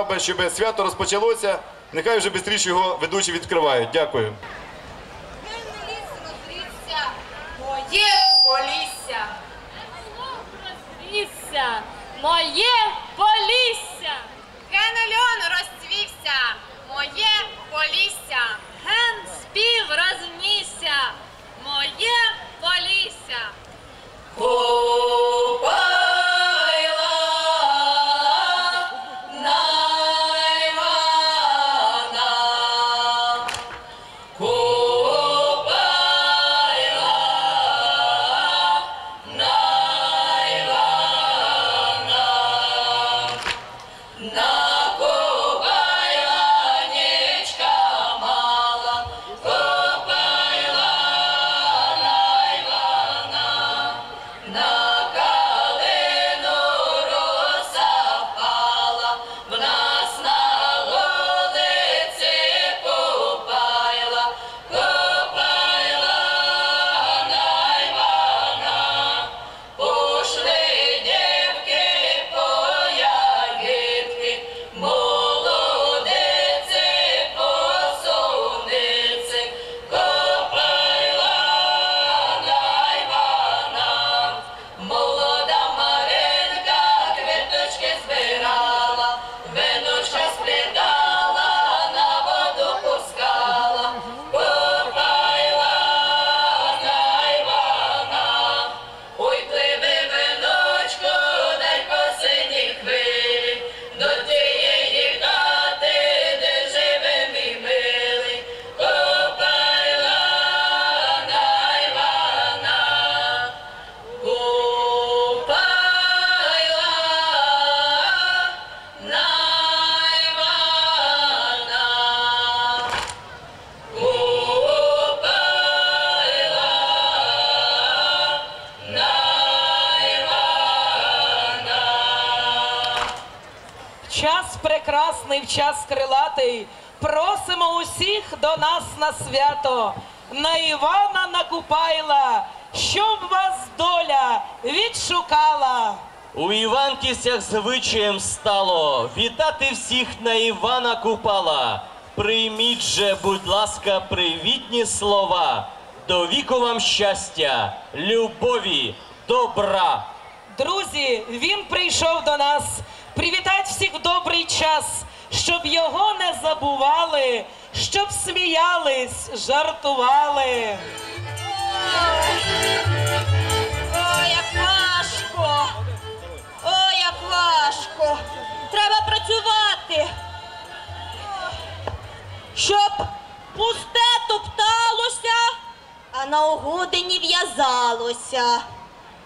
би, щоб свято розпочалося. Нехай вже швидше його ведучі відкривають. Дякую. Генний ліс розрісся, моє полісся. Розрісся, моє полісся. Ген льон розцвівся, моє полісся. Ген спів рознісся, моє полісся. Молода Час прекрасний, в час крилатий. Просимо усіх до нас на свято, на Івана на Купайла, щоб вас доля відшукала. У Іванківцях звичаєм стало вітати всіх на Івана Купала. Прийміть же, будь ласка, привітні слова. До віку вам щастя, любові, добра. Друзі, він прийшов до нас привітати всіх в добрий час, щоб його не забували, щоб сміялись, жартували. Ой, як важко. Ой, як важко. Треба працювати. Щоб пусте топталося, а на угодині в'язалося.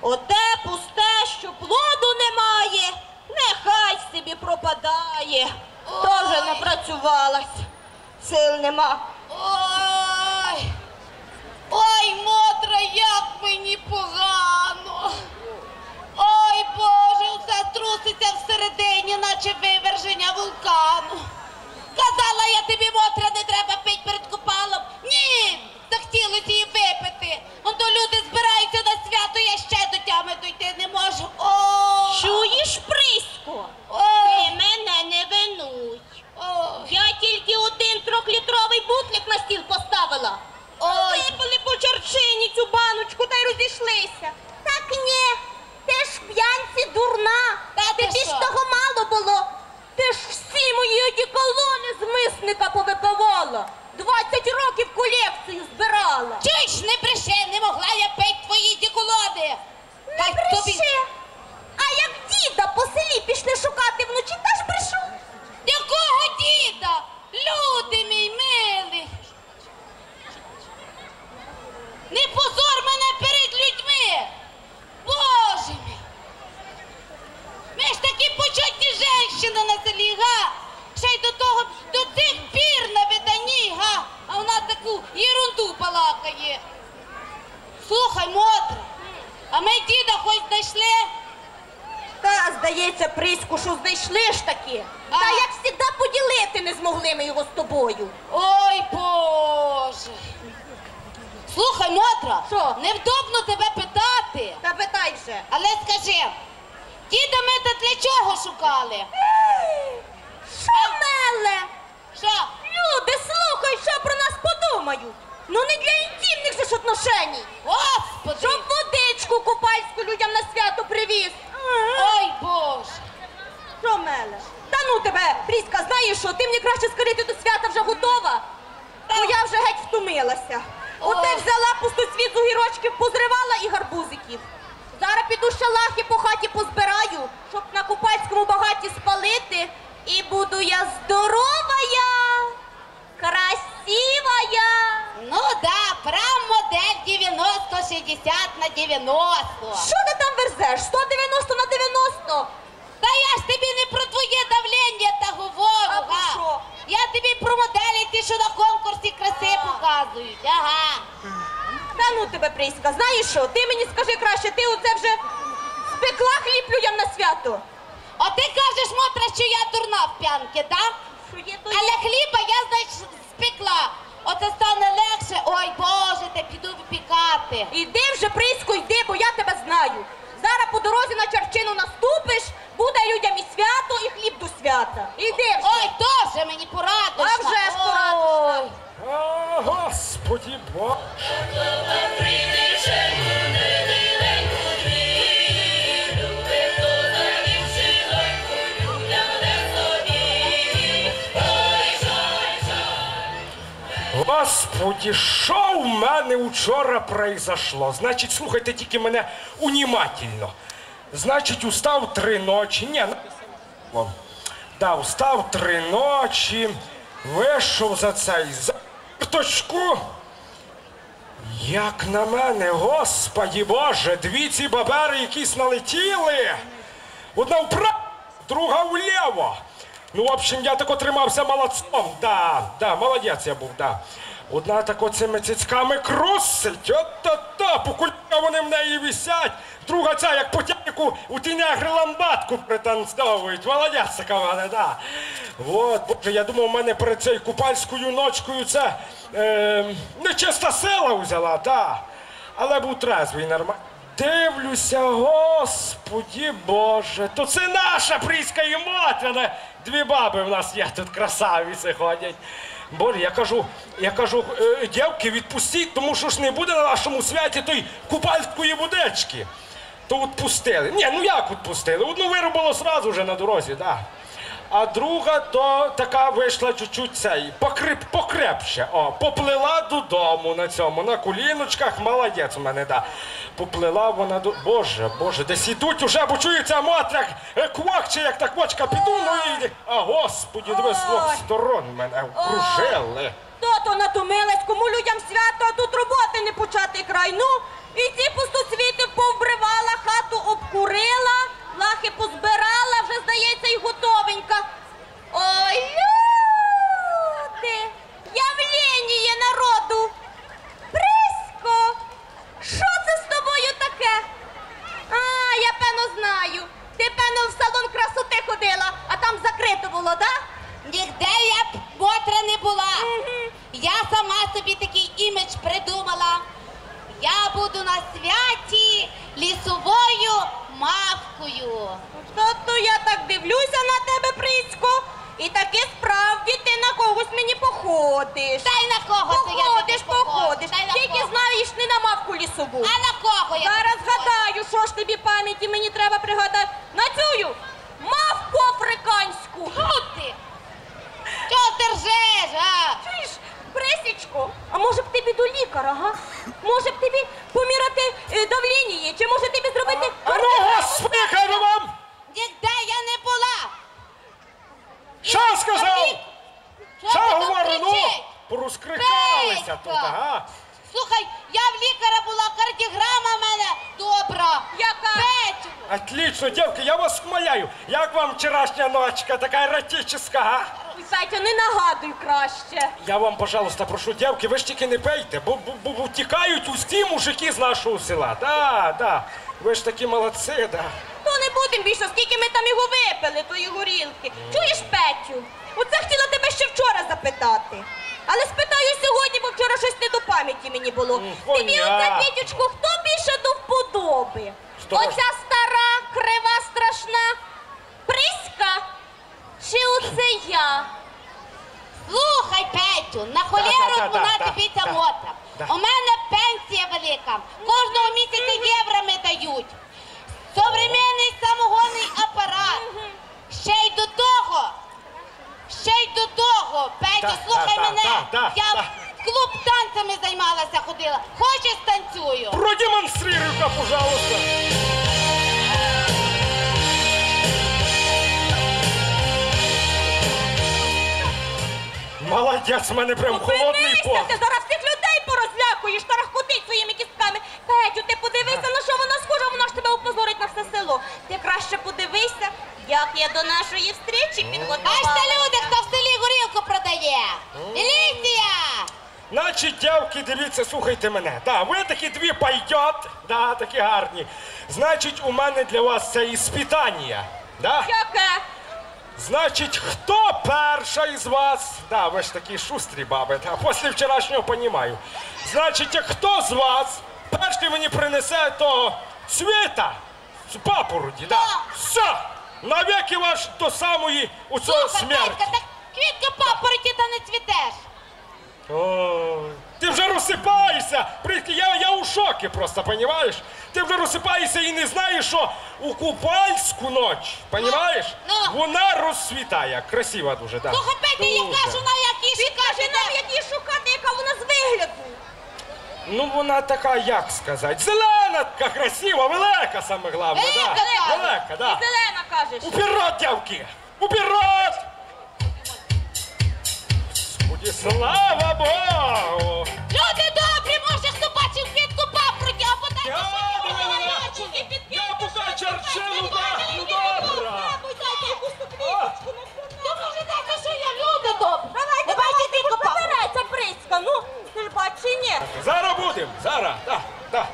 Оте пусте, що плоду немає, нехай собі пропадає. Тоже не працювалась. Сил нема. Ой. Ой, Мотра, як мені погано. Ой, Боже, все труситься всередині, наче виверження вулкану. Казала я тобі, Мотра, Що Шамеле! Що? Люди, слухай, що про нас подумають. Ну не для інтимних же ж отношеній. Господи! Щоб водичку купальську людям на свято привіз. Ой боже! Що Шамеле! Та ну тебе, Пріська, знаєш що, ти мені краще скорити до свята вже готова, бо я вже геть втомилася. Оце взяла пусту світу гірочків, позривала і гарбузиків. Зараз піду ще лахи по хаті позбираю, щоб на купальському багаті спалити. І буду я здорова я, красива я. Ну да, прям модель 90-60 на 90. Що ти там верзеш? 190 на 90? Та я ж тобі не про твоє давлення та говорю, А га. Я тобі про моделі, ті, що на конкурсі краси показують. Ага. Ну тебе, Приська, знаєш що? Ти мені скажи краще, ти оце вже спекла хліб людям на свято. А ти кажеш, Мотра, що я дурна в п'янки, так? Але хліба я, значить, спекла. Оце стане легше. Ой, Боже, та піду випікати. Іди вже, Присько, йди, бо я тебе знаю. Зараз по дорозі на Чарчину наступиш, буде людям і свято, і хліб до свята. Іди вже. Ой, теж мені порадиш. А вже ж порадиш. О, Господі Бог. Господі, що в мене вчора произошло? Значить, слухайте тільки мене унімательно. Значить, устав три ночі. Ні, ну, да, устав три ночі, вийшов за цей заточку. Як на мене, господі Боже, дві ці бабери якісь налетіли. Одна вправо, друга вліво. Ну, в общем, я тако тримався молодцом. Да, да, молодець я був, да. Одна тако цими цицьками крусить, от-то-то, по кулька вони в неї висять. Друга ця, як по тяку, у ті негри ламбатку пританцьовують. Молодець така да. От, боже, я думав, у мене перед цією купальською ночкою це е, нечиста сила взяла, да. Але був трезвий нормально. Дивлюся, господі Боже, то це наша пріська і Мотрина. Дві баби в нас є тут красавиці ходять. Боже, я кажу, я кажу, е, дівки, відпустіть, тому що ж не буде на нашому святі той купальської водички. То відпустили. Ні, ну як відпустили? Одну виробило сразу вже на дорозі, так. Да. А друга то така вийшла чуть-чуть цей, покреп, покрепше. О, поплила додому на цьому, на коліночках, молодець у мене, да. Поплила вона до. Боже, боже, десь ідуть уже, бо чується мотряк, е, квакче, як та квочка, піду, ну і. А господі, диви з двох сторон мене окружили. То-то натомилась, кому людям свято, а тут роботи не почати край. Ну, і ці пустоцвіти повбривала, хату обкурила, лахи позбирала, вже здається, і готовенька. Ой, люди! Явлення народу! Присько! Що це з тобою таке? А, я певно знаю. Ти певно в салон красоти ходила, а там закрито було, так? Да? Нігде я б Мотра не була. Я сама собі такий імідж придумала. Я буду на святі лісовою мавкою. Тобто я так дивлюся на тебе, Прицько, і таки справді ти на когось мені походиш. Та й на кого це я Походиш, тобі походиш. Та й на Тільки кого? знаєш, не на мавку лісову. А на кого я Зараз тобі походжу? гадаю, що ж тобі пам'яті мені треба пригадати. На цю мавку африканську. Фу ти! Чого держиш, а? Чуєш, Присічко, а може б тобі до лікаря, га? Може б тобі поміряти е, давління, чи може тобі зробити... А ну, господи, хай би вам! Нігде я не була. Що сказав? Що Що ви тут говорю, ну? Порозкрикалися Петька! тут, ага. Слухай, я в лікаря була, кардіограма в мене добра. Яка? Петю, Отлично, девки, я вас умоляю. Як вам вчорашня ночка, така еротична, а? Ой, Петя, не нагадуй краще. Я вам, пожалуйста, прошу, девки, ви ж тільки не пейте, бо, бо, бо, бо тікають усі мужики з нашого села. Да, да. Ви ж такі молодці, да. Ну не будемо більше, скільки ми там його випили, тої горілки. Чуєш, Петю? Оце хотіла тебе ще вчора запитати. Але спитаю сьогодні, бо вчора щось не до пам'яті мені було. М, Тобі оце, понятно. Петючко, хто більше до вподоби? Хто? Оця стара, крива, страшна Приська? Чи оце я? слухай, Петю, на холеру Да-да-да-да, вона да, тобі ця да, мота. да. У мене пенсія велика. Кожного місяця єврами дають. Современний самогонний апарат. Ще й до того Петю, Так, слухай так, мене. так, так, Я в клуб танцями займалася, ходила. Хочеш танцюю? Продемонстрируй-ка, пожалуйста. Молодець, в мене прям холодний пот. ти зараз всіх людей порозлякуєш, тарахкотить своїми кістками. Петю, ти подивися, на що вона схожа, вона ж тебе опозорить на все село. Ти краще подивися, як я до нашої встрічі Аж підготувала. та люди, хто в селі горілку продає. Міліція! Значить, дівки, дивіться, слухайте мене. Да, ви такі дві да, такі гарні. Значить, у мене для вас це іспитання. Да? Яке? Значить, хто перша із вас? Да, ви ж такі шустрі баби, да, після вчорашнього понімаю. Значить, хто з вас перший мені принесе того світа з папороді, да? Все! Навіки ваш до самої у цього Слухай, смерті. Петька, так квітка папороті та не цвітеш. Ой, ти вже розсипаєшся. При- Шокі просто, понімаєш? Ти вже розсипаєшся і не знаєш, що у купальську ніч, понімаєш? Ну, ну. Вона розсвітає. Красива дуже, так. Слухай, Петя, яка ж вона, які Скажи нам, як шукати, яка вона з вигляду. Ну вона така, як сказати, зелена, така красива, велика саме головне. Велика, да. да. Велика, да. Зелена кажеш. Уперед, дівки! Уперед! Господи, слава Богу! Черчину бахну, добра! Ну, може, дайте, що я люди добре. Давайте, давайте, тільки побирайся, Брицька. Ну, ти ж бачиш, чи ні? Зараз будем, зараз, так, так.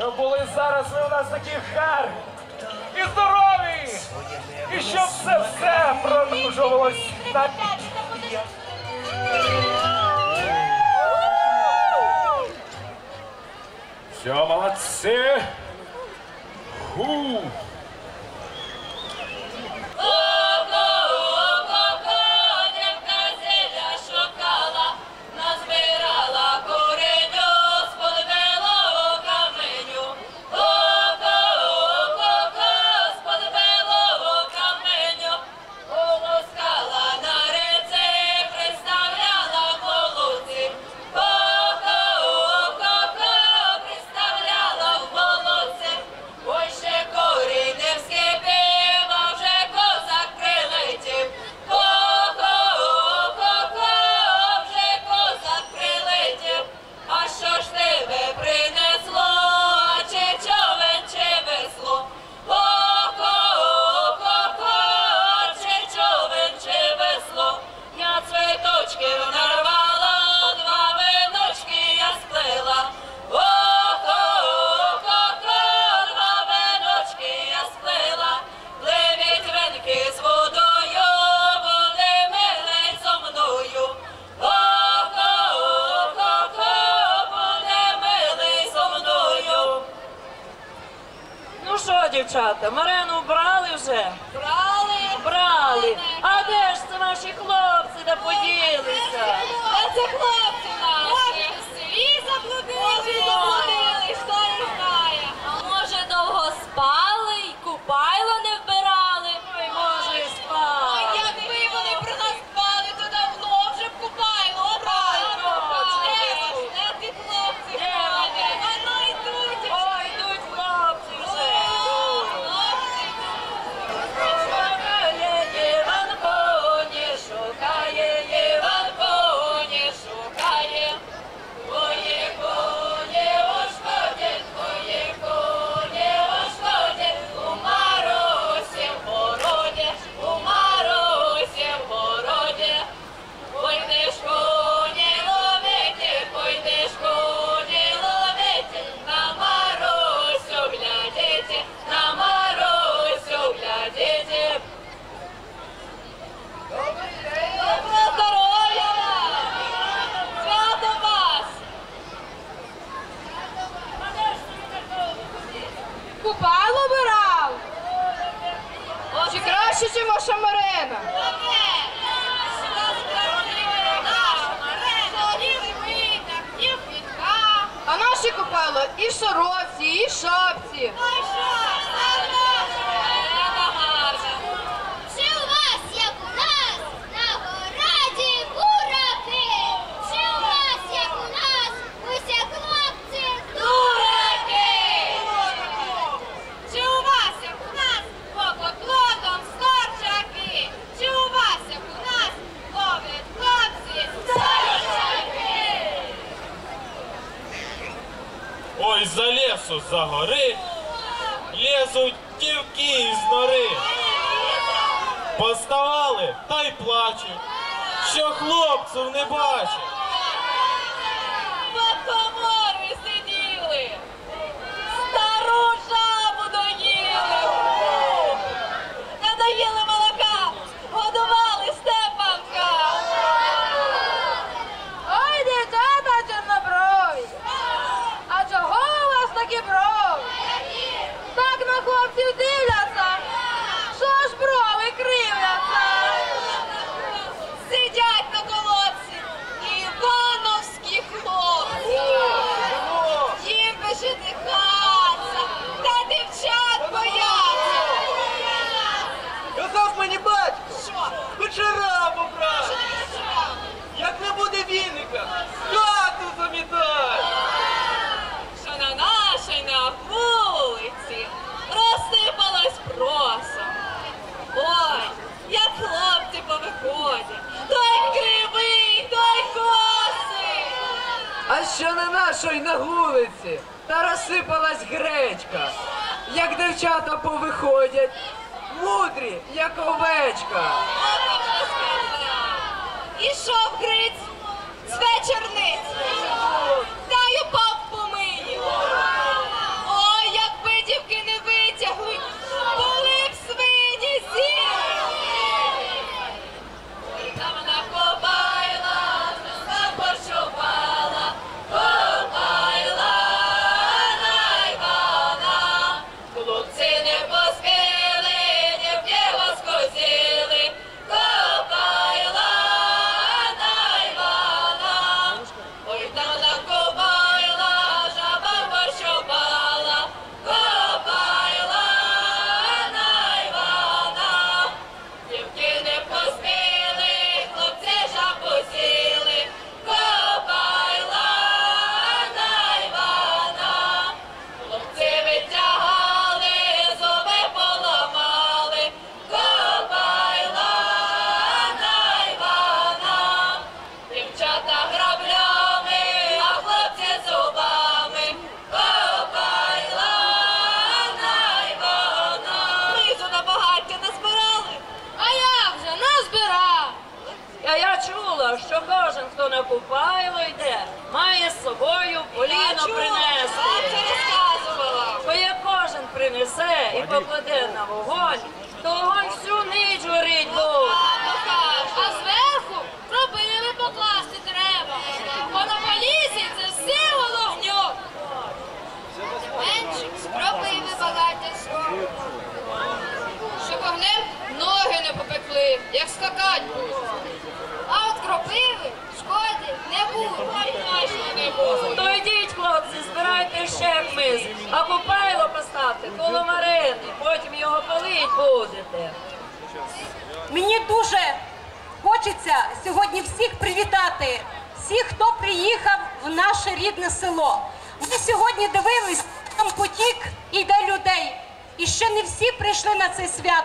Щоб були зараз ви у нас такі гарні і здорові! І щоб це все продовжувалось так. Все, молодці! Ху! Дівчата, Марину брали вже? Брали! Брали. А де ж це ваші хлопці да поділися? Це хлопці Чи краще, чи ваша Марина? А наші купали і в шаровці, і в шапці. лісу за гори, лізуть дівки із нори. Поставали та й плачуть, що хлопців не бачать.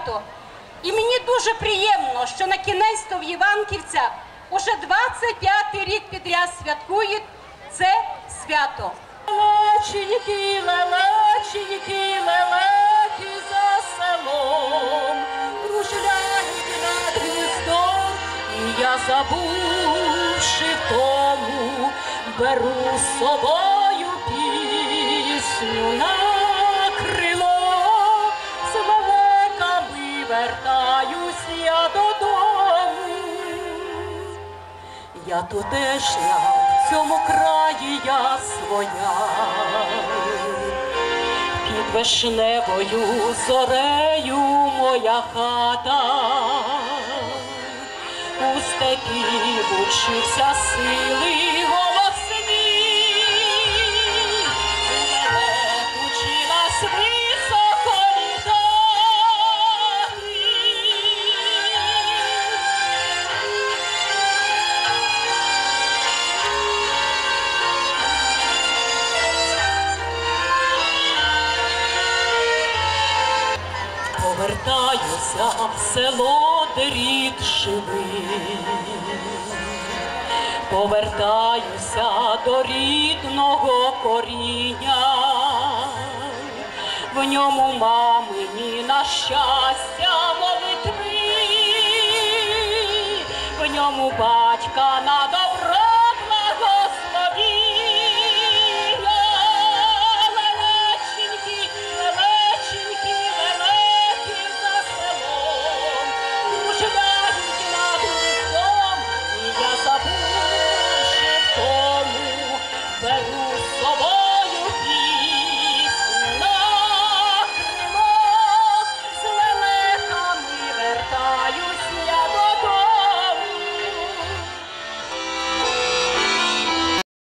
свято. І мені дуже приємно, що на кінець то в Іванківцях уже 25-й рік підряд святкують це свято. Лелеченькі, лелеченькі, лелечі за селом, кружляють над гніздом, і я забувши тому, беру з собою пісню. я тутешня, в цьому краї я своя, під вишневою зорею моя хата, у степі вучився сили. В село, де живий. Повертаюся до рідного коріння. В ньому мамині на щастя молитви, в ньому батька на